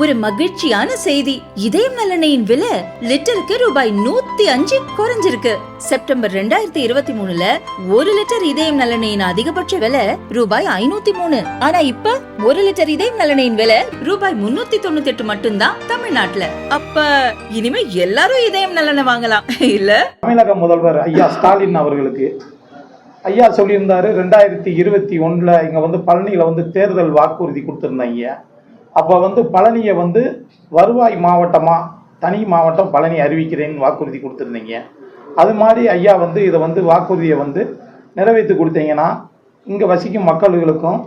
ஒரு மகிழ்ச்சியான செய்தி. இதயம் நலனையின் விலை லிட்டருக்கு ரூபாய் நூத்தி அஞ்சு குறைஞ்சிருக்கு. செப்டம்பர் ரெண்டாயிரத்தி இருபத்தி மூணுல ஒரு லிட்டர் இதயம் நலனையின் அதிகபட்ச விலை ரூபாய் ஐநூத்தி மூணு. ஆனா இப்ப ஒரு லிட்டர் இதயம் நலனையின் விலை ரூபாய் முன்னூத்தி தொண்ணூத்தி எட்டு மட்டும்தான் தமிழ்நாட்டுல. அப்ப இனிமே எல்லாரும் இதயம் நலனை வாங்கலாம். இல்ல? தமிழக முதல்வர் ஐயா ஸ்டாலின் அவர்களுக்கு ஐயா சொல்லியிருந்தாரு ரெண்டாயிரத்தி இருபத்தி ஒன்றில் இங்கே வந்து பழனியில் வந்து தேர்தல் வாக்குறுதி கொடுத்துருந்தாங்க. அப்போ வந்து பழனியை வந்து வருவாய் மாவட்டமாக தனி மாவட்டம் பழனி அறிவிக்கிறேன்னு வாக்குறுதி கொடுத்துருந்தீங்க. அது மாதிரி ஐயா வந்து இதை வந்து வாக்குறுதியை வந்து நிறைவேற்றி கொடுத்தீங்கன்னா இங்கே வசிக்கும் மக்கள்களுக்கும்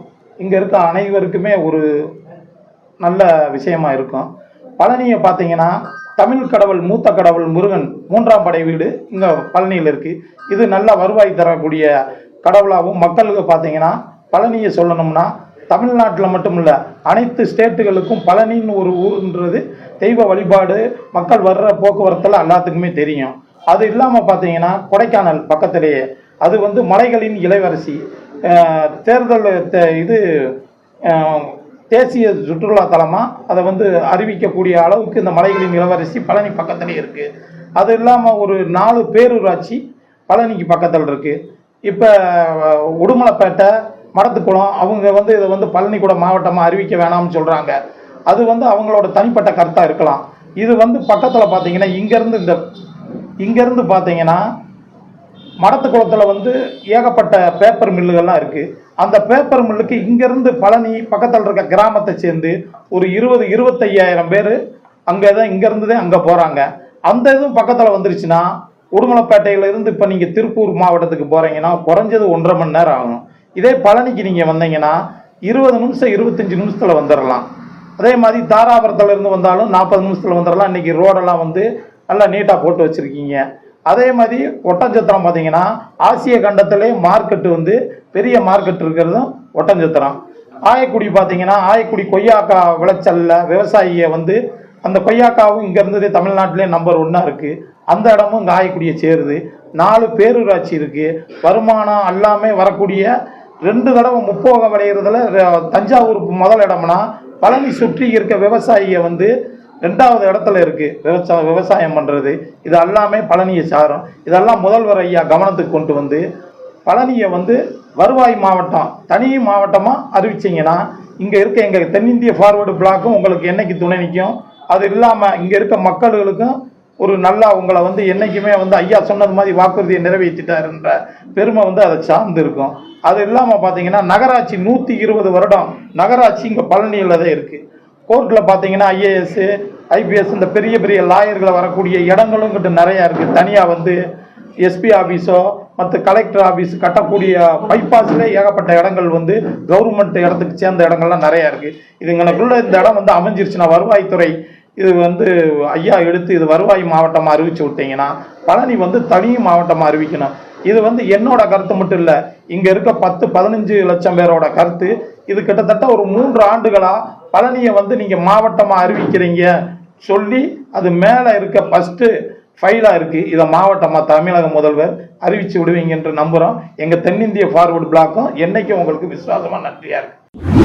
இங்கே இருக்க அனைவருக்குமே ஒரு நல்ல விஷயமா இருக்கும். பழனியை பார்த்தீங்கன்னா தமிழ் கடவுள் மூத்த கடவுள் முருகன் மூன்றாம் படை வீடு இங்கே பழனியில் இருக்குது இது நல்ல வருவாய் தரக்கூடிய கடவுளாகவும் மக்களுக்கு பார்த்தீங்கன்னா பழனியை சொல்லணும்னா தமிழ்நாட்டில் மட்டும் இல்லை அனைத்து ஸ்டேட்டுகளுக்கும் பழனின்னு ஒரு ஊருன்றது தெய்வ வழிபாடு மக்கள் வர்ற போக்குவரத்தில் எல்லாத்துக்குமே தெரியும். அது இல்லாமல் பார்த்தீங்கன்னா கொடைக்கானல் பக்கத்திலேயே அது வந்து மலைகளின் இளவரசி தேர்தல் இது தேசிய சுற்றுலா தலமாக அதை வந்து அறிவிக்கக்கூடிய அளவுக்கு இந்த மலைகளின் இளவரசி பழனி பக்கத்துலேயே இருக்குது அது இல்லாமல் ஒரு நாலு பேரூராட்சி பழனிக்கு பக்கத்தில் இருக்குது இப்போ உடுமலைப்பேட்டை மடத்துக்குளம் அவங்க வந்து இதை வந்து பழனிக்கூட மாவட்டமாக அறிவிக்க வேணாம்னு சொல்கிறாங்க அது வந்து அவங்களோட தனிப்பட்ட கருத்தாக இருக்கலாம். இது வந்து பக்கத்தில் பார்த்தீங்கன்னா இங்கேருந்து இந்த இங்கேருந்து பார்த்தீங்கன்னா மடத்துக்குளத்தில் வந்து ஏகப்பட்ட பேப்பர் மில்லுகள்லாம் இருக்குது அந்த பேப்பர் மில்லுக்கு இங்கேருந்து பழனி பக்கத்தில் இருக்க கிராமத்தை சேர்ந்து ஒரு இருபது இருபத்தையாயிரம் பேர் அங்கே தான் இங்கேருந்து தான் அங்கே போகிறாங்க அந்த இதுவும் பக்கத்தில் வந்துருச்சுன்னா உடுமலைப்பேட்டையில இருந்து இப்போ நீங்கள் திருப்பூர் மாவட்டத்துக்கு போகிறீங்கன்னா குறைஞ்சது ஒன்றரை மணி நேரம் ஆகும். இதே பழனிக்கு நீங்கள் வந்தீங்கன்னா இருபது நிமிஷம் இருபத்தஞ்சி நிமிஷத்தில் வந்துடலாம் அதே மாதிரி தாராபுரத்துலேருந்து வந்தாலும் நாற்பது நிமிஷத்தில் வந்துடலாம் இன்றைக்கி ரோடெல்லாம் வந்து நல்லா நீட்டாக போட்டு வச்சுருக்கீங்க. அதே மாதிரி ஒட்டஞ்சத்திரம் பார்த்தீங்கன்னா ஆசிய கண்டத்திலே மார்க்கெட்டு வந்து பெரிய மார்க்கெட் இருக்கிறதும் ஒட்டஞ்சத்திரம். ஆயக்குடி பார்த்தீங்கன்னா ஆயக்குடி கொய்யாக்கா விளைச்சலில் விவசாயியை வந்து அந்த கொய்யாக்காவும் இங்கே இருந்தது தமிழ்நாட்டிலே நம்பர் ஒன்னாக இருக்குது அந்த இடமும் இங்கே ஆயக்குடியை சேருது. நாலு பேரூராட்சி இருக்குது வருமானம் எல்லாமே வரக்கூடிய ரெண்டு தடவை முப்போகம் விளையிறதுல தஞ்சாவூர் முதல் இடம்னா பழனி சுற்றி இருக்க விவசாயியை வந்து ரெண்டாவது இடத்துல இருக்குது விவசாய விவசாயம் பண்ணுறது இது எல்லாமே பழனியை சாரும். இதெல்லாம் முதல்வர் ஐயா கவனத்துக்கு கொண்டு வந்து பழனியை வந்து வருவாய் மாவட்டம் தனி மாவட்டமாக அறிவிச்சிங்கன்னா இங்கே இருக்க எங்கள் தென்னிந்திய ஃபார்வர்டு பிளாக்கும் உங்களுக்கு என்னைக்கு துணை நிற்கும் அது இல்லாமல் இங்கே இருக்க மக்களுக்கும் ஒரு நல்லா உங்களை வந்து என்றைக்குமே வந்து ஐயா சொன்னது மாதிரி வாக்குறுதியை நிறைவேற்றிட்டாருன்ற பெருமை வந்து அதை சார்ந்து இருக்கும். அது இல்லாமல் பார்த்தீங்கன்னா நகராட்சி நூற்றி இருபது வருடம் நகராட்சி இங்கே பழனியில் தான் இருக்குது கோர்ட்டில் பார்த்தீங்கன்னா ஐஏஎஸ்ஸு ஐபிஎஸ் இந்த பெரிய பெரிய லாயர்களை வரக்கூடிய இடங்களும் கிட்ட நிறையா இருக்குது தனியாக வந்து எஸ்பி ஆஃபீஸோ மற்ற கலெக்டர் ஆஃபீஸ் கட்டக்கூடிய பைபாஸில் ஏகப்பட்ட இடங்கள் வந்து கவர்மெண்ட் இடத்துக்கு சேர்ந்த இடங்கள்லாம் நிறையா இருக்குது இதுங்களுக்குள்ள இந்த இடம் வந்து அமைஞ்சிருச்சுன்னா வருவாய்த்துறை இது வந்து ஐயா எடுத்து இது வருவாய் மாவட்டமாக அறிவிச்சு விட்டீங்கன்னா பழனி வந்து தனி மாவட்டமாக அறிவிக்கணும். இது வந்து என்னோட கருத்து மட்டும் இல்லை இங்கே இருக்க பத்து பதினஞ்சு லட்சம் பேரோட கருத்து. இது கிட்டத்தட்ட ஒரு மூன்று ஆண்டுகளாக பழனியை வந்து நீங்கள் மாவட்டமாக அறிவிக்கிறீங்க சொல்லி அது மேலே இருக்க ஃபஸ்ட்டு ஃபைலாக இருக்குது இதை மாவட்டமாக தமிழக முதல்வர் அறிவித்து விடுவீங்க என்று நம்புகிறோம் எங்கள் தென்னிந்திய ஃபார்வர்டு பிளாக்கும் என்றைக்கும் உங்களுக்கு விசுவாசமாக நன்றியாக இருக்குது